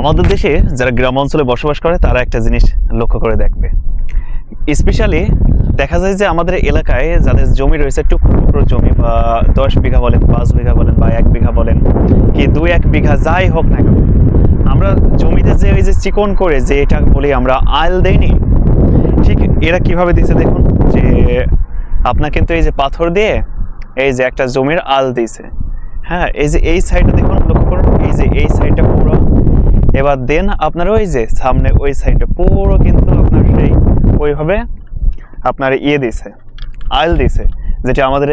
আমাদের দেশে যারা গ্রাম অঞ্চলে বসবাস করে, তারা একটা জিনিস লক্ষ্য করে দেখবে। স্পেশালি দেখা যায় যে আমাদের এলাকায় যাদের জমি রয়েছে, টুকরো টুকরো জমি বা দশ বিঘা বলেন, পাঁচ বিঘা বলেন বা এক বিঘা বলেন, কি দুই এক বিঘা যাই হোক না কেন, আমরা জমিতে যে ওই যে চিকন করে যে এটা বলি আমরা আইল দেইনি, ঠিক এরা কীভাবে দিছে দেখুন, যে আপনার কিন্তু এই যে পাথর দিয়ে এই যে একটা জমির আল দিয়েছে। হ্যাঁ এই যে এই সাইডটা দেখুন, লক্ষ্য করুন, এই যে এই সাইডটা পুরো এবার দেন আপনার ওই যে সামনে ওই সাইডটা পুরো কিন্তু আপনার সেই ওইভাবে আপনার ইয়ে দিছে আইল দিছে যেটা আমাদের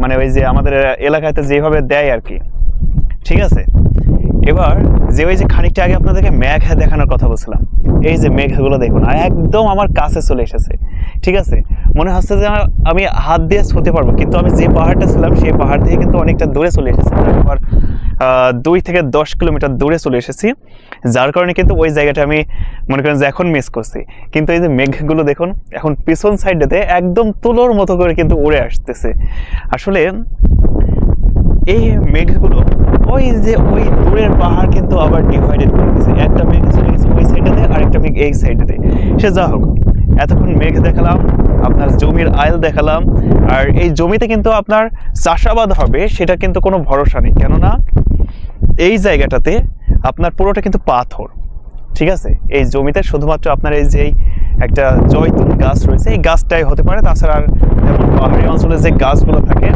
মানে ওই যে আমাদের এলাকাতে যেভাবে দেয় আর কি। ঠিক আছে? এবার যে ওই যে খানিকটা আগে আপনাদেরকে মেঘ দেখানোর কথা বলছিলাম এই যে মেঘগুলো দেখুন একদম আমার কাছে চলে এসেছে। ঠিক আছে? মনে হচ্ছে যে আমি হাত দিয়ে ছুতে পারব কিন্তু আমি যে পাহাড়টা ছিলাম সেই পাহাড় থেকে কিন্তু অনেকটা দূরে চলে এসেছে। আহ, দুই থেকে দশ কিলোমিটার দূরে চলে এসেছি, যার কারণে কিন্তু ওই জায়গাটা আমি মনে করেন যে এখন মিস করছি। কিন্তু এই যে মেঘগুলো দেখুন, এখন পিছন সাইডটাতে একদম তুলোর মতো করে কিন্তু উড়ে আসতেছে। আসলে এই মেঘগুলো ওই যে ওই দূরের পাহাড় কিন্তু আবার ডিভাইডেড করে দিয়েছে একটা মেঘ চলে গেছে ওই সাইডেতে আর একটা মেঘ এই সাইডেতে সে যা হোক, এতক্ষণ মেঘ দেখালাম, আপনার জমির আইল দেখালাম, আর এই জমিতে কিন্তু আপনার চাষাবাদ হবে, সেটা কিন্তু কোনো ভরসা নেই। কেননা এই জায়গাটাতে আপনার পুরোটা কিন্তু পাথর, ঠিক আছে? এই জমিতে শুধুমাত্র আপনার এই যে একটা জয়তুন গাছ রয়েছে, এই গাছটাই হতে পারে। তাছাড়া আর যেমন পাহাড়ি অঞ্চলে যে গাছগুলো থাকে,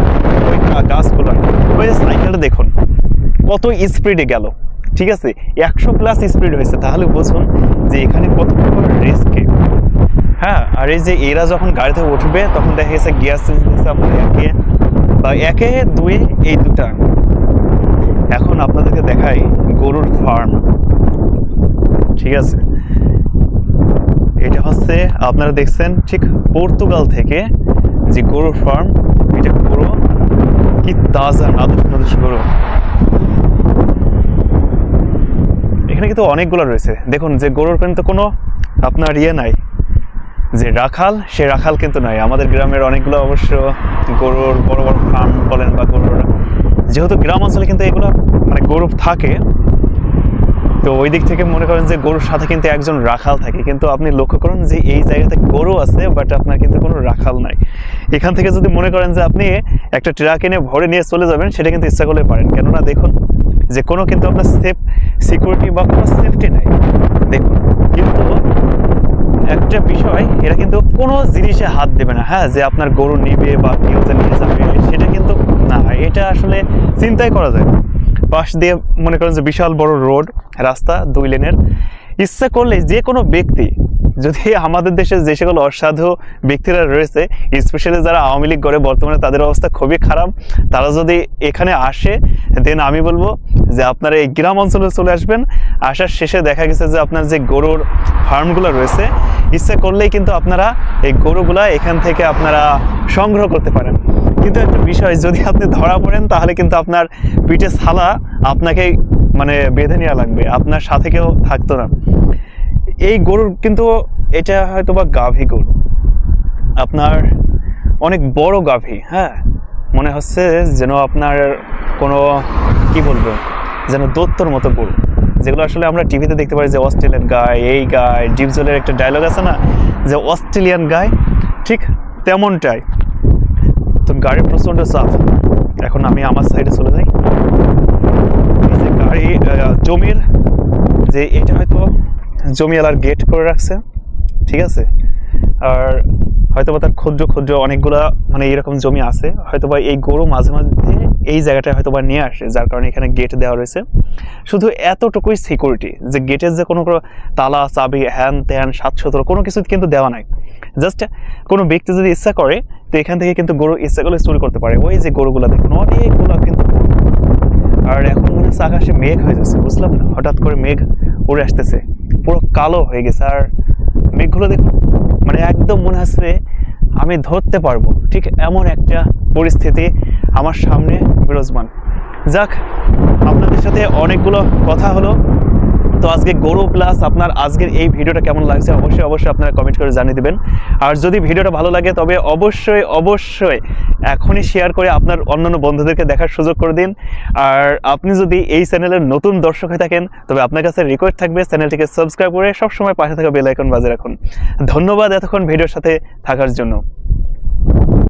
ওই গাছগুলো ওই সাইকেলটা দেখুন, কত স্পিডে গেল, ঠিক আছে? একশো প্লাস স্পিড হয়েছে। তাহলে বুঝুন যে এখানে কত রিস্কে হ্যাঁ আর এই যে এরা যখন গাড়িতে উঠবে, তখন দেখা গেছে গিয়ার দিচ্ছে আপনার একে বা একে দুয়ে এই দুটা। এখন আপনাদেরকে দেখাই গরুর ফার্ম। ঠিক আছে? এটা হচ্ছে, আপনারা দেখছেন ঠিক পর্তুগাল থেকে যে গরুর ফার্ম, এটা পুরো কি তাজা, নাদুস নাদুস গরু। এখানে কিন্তু অনেকগুলো রয়েছে। দেখুন, যে গরুর কিন্তু কোনো আপনার ইয়ে নাই। যে রাখাল, সে রাখাল কিন্তু নাই। আমাদের গ্রামের অনেকগুলো অবশ্য গরুর বড় বড় ফার্ম বলেন বা গরুর যেহেতু গ্রাম অঞ্চলে কিন্তু এগুলো মানে গরু থাকে, তো ওই দিক থেকে মনে করেন যে গরুর সাথে কিন্তু একজন রাখাল থাকে। কিন্তু আপনি লক্ষ্য করুন যে এই জায়গাতে গরু আছে বাট আপনার কিন্তু কোনো রাখাল নাই। এখান থেকে যদি মনে করেন যে আপনি একটা ট্রাক এনে ভরে নিয়ে চলে যাবেন, সেটা কিন্তু ইচ্ছা করলে পারেন। কেননা দেখুন যে কোনো কিন্তু আপনার সেফ সিকিউরিটি বা কোনো সেফটি নাই। দেখুন, কিন্তু একটা বিষয়, এরা কিন্তু কোনো জিনিসে হাত দেবে না। হ্যাঁ যে আপনার গরু নিবে বা কেউ যে নিয়ে যাবে। না এটা আসলে চিন্তাই করা যায় না। পাশ দিয়ে মনে করেন যে বিশাল বড় রোড, রাস্তা, দুই লেনের। ইচ্ছা করলে যে কোনো ব্যক্তি, যদি আমাদের দেশে যে সকল অসাধু ব্যক্তিরা রয়েছে স্পেশালি যারা আওয়ামী লীগ করে বর্তমানে তাদের অবস্থা খুবই খারাপ। তারা যদি এখানে আসে দেন আমি বলব যে আপনারা এই গ্রাম অঞ্চলে চলে আসবেন। আসার শেষে দেখা গেছে যে আপনার যে গরুর ফার্মগুলো রয়েছে, ইচ্ছা করলেই কিন্তু আপনারা এই গরুগুলা এখান থেকে আপনারা সংগ্রহ করতে পারেন। কিন্তু একটা বিষয়, যদি আপনি ধরা পড়েন, তাহলে কিন্তু আপনার পিঠে ছালা আপনাকে মানে বেঁধে নেওয়া লাগবে, আপনার সাথে কেউ থাকতো না। এই গরুর কিন্তু এটা হয়তো বা গাভী গরু। আপনার অনেক বড় গাভী হ্যাঁ? মনে হচ্ছে যেন আপনার কোনো, কি বলব, যেন দত্তর মতো গরু। যেগুলো আসলে আমরা টিভিতে দেখতে পাই যে অস্ট্রেলিয়ান গায় এই গায় ডিপজলের একটা ডায়লগ আছে না? যে অস্ট্রেলিয়ান গায় ঠিক তেমনটাই। তো গাড়ি প্রচণ্ড চাপ। এখন আমি আমার সাইডে চলে যাই। গাড়ি জমির যে এটা হয়তো জমিওয়ালার গেট করে রাখছে, ঠিক আছে? আর হয়তো বা তার ক্ষুদ্র ক্ষুদ্র অনেকগুলা মানে এরকম জমি আছে। হয়তো বা এই গরু মাঝে মাঝে এই জায়গাটায় হয়তো বা নিয়ে আসে, যার কারণে এখানে গেট দেওয়া রয়েছে। শুধু এতটুকুই সিকিউরিটি যে গেটের যে কোনো কোনো তালা, চাবি, হ্যান ত্যান সাত কোনো কিছু কিন্তু দেওয়া নাই। জাস্ট কোনো ব্যক্তি যদি ইচ্ছা করে তো এখান থেকে কিন্তু গরু ইচ্ছা করলে চুরি করতে পারে। ওই যে গরুগুলো দেখুন, অনেকগুলো কিন্তু আর এখন মনে হচ্ছে আকাশে মেঘ হয়ে যাচ্ছে, বুঝলাম না। হঠাৎ করে মেঘ উড়ে আসতেছে, পুরো কালো হয়ে গেছে। আর মেঘগুলো দেখুন মানে একদম মনে হচ্ছে আমি ধরতে পারব। ঠিক এমন একটা পরিস্থিতি আমার সামনে বিরাজমান। যাক, আপনাদের সাথে অনেকগুলো কথা হলো। তো আজকে গরু প্লাস আপনার আজকের এই ভিডিওটা কেমন লাগছে অবশ্যই অবশ্যই আপনারা কমেন্ট করে জানিয়ে দেবেন। আর যদি ভিডিওটা ভালো লাগে, তবে অবশ্যই অবশ্যই এখনই শেয়ার করে আপনার অন্যান্য বন্ধুদেরকে দেখার সুযোগ করে দিন। আর আপনি যদি এই চ্যানেলের নতুন দর্শক হয়ে থাকেন, তবে আপনার কাছে রিকোয়েস্ট থাকবে চ্যানেলটিকে সাবস্ক্রাইব করে সবসময় পাশে থাকা বেল আইকন বাজে রাখুন। ধন্যবাদ এতক্ষণ ভিডিওর সাথে থাকার জন্য।